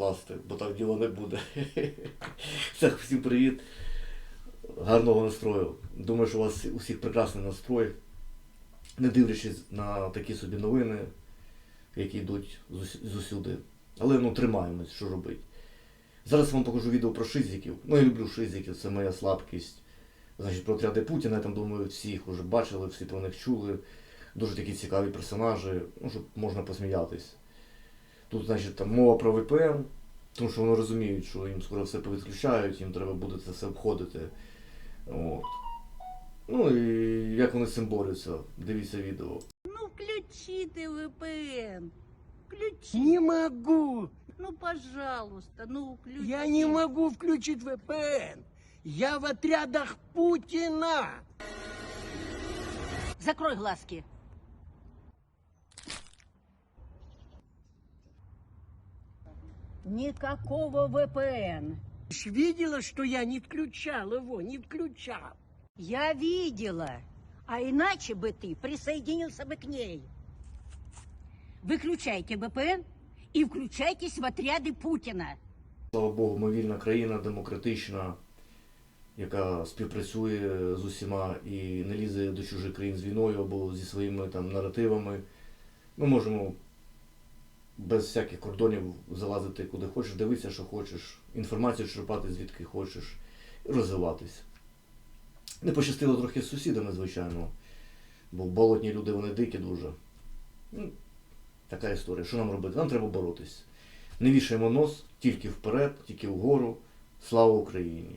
покласти, бо так діло не буде. Так, всім привіт. Гарного настрою. Думаю, що у вас у всіх прекрасний настрой. Не дивлячись на такі собі новини, які йдуть зус- зусюди. Але ну тримаємось, що робити. Зараз вам покажу відео про шизиків. Ну, я люблю шизиків, це моя слабкість. Значить, про отряди Путіна, я там думаю, всіх вже бачили, всі про них чули. Дуже такі цікаві персонажі, ну, щоб можна посміятись. Тут, значить, там мова про VPN, тому що вони розуміють, що їм скоро все повідключають, їм треба буде це все обходити. От. Ну і як вони з цим борються, дивіться відео. Ну включи ты VPN. Включи. Не могу. Ну, пожалуйста, ну включи. Я не могу включить VPN. Я в отрядах Путина. Закрой глазки. Никакого VPN. Ты ж видела, что я не включал его, не включал. Я видела. А иначе бы ты присоединился бы к ней. Выключайте VPN и включайтесь в отряды Путина. Слава Богу, ми вільна країна, демократична, яка співпрацює з усіма і не лізе до чужих країн з війною або зі своїми там наративами. Ми можемо без всяких кордонів залазити куди хочеш, дивитися, що хочеш, інформацію черпати звідки хочеш, і розвиватись. Не пощастило трохи з сусідами, звичайно, бо болотні люди вони дикі дуже. Ну, така історія. Що нам робити? Нам треба боротись. Не вішаємо нос тільки вперед, тільки вгору. Слава Україні!